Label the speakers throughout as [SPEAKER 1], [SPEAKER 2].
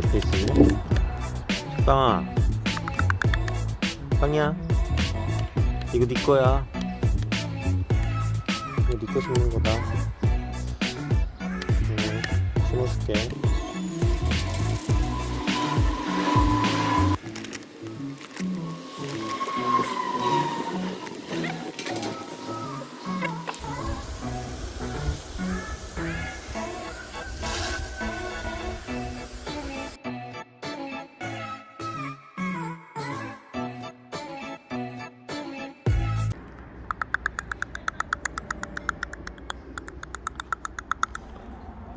[SPEAKER 1] 돼 있었네. 빵아, 빵이야. 이거 네 거야. 이거 네거 심는 거다. 응, 심어줄게.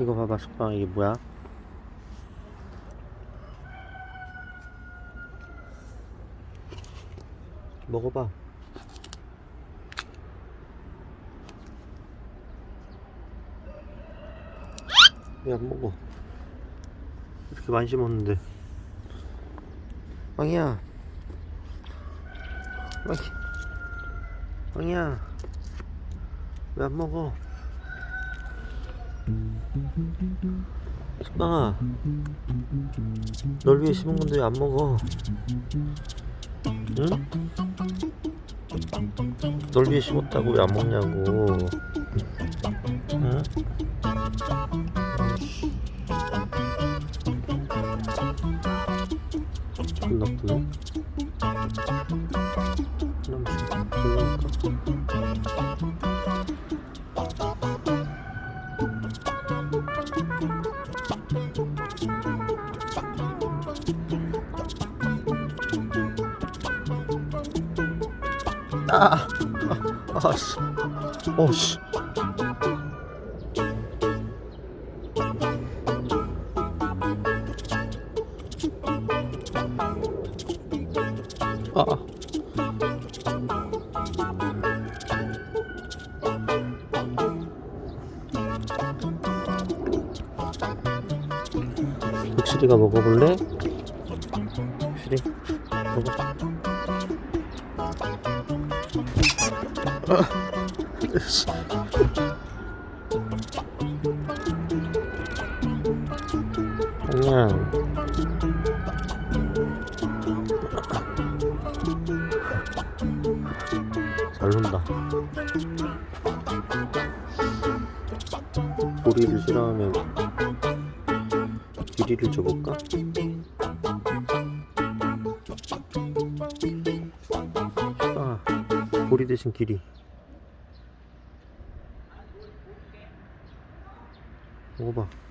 [SPEAKER 1] 이거 봐봐, 식빵 이게 뭐야? 먹어봐. 왜 안 먹어? 이렇게 많이 씹었는데. 빵이야. 빵이. 빵이야. 왜 안 먹어? 식빵아. 널 위해 심은 건데 왜안 먹어? 응? 널 위해 심었다고 왜 안 먹냐고. 응? 존나 크네. 아, 아, 아, 씨, 어, 씨. 아, 아. 육실이가 먹어볼래? 육실이 먹어. 그냥 잘 논다. 고리를 싫어하면 길이를 줘볼까? 아, 고리 대신 길이. 먹어봐.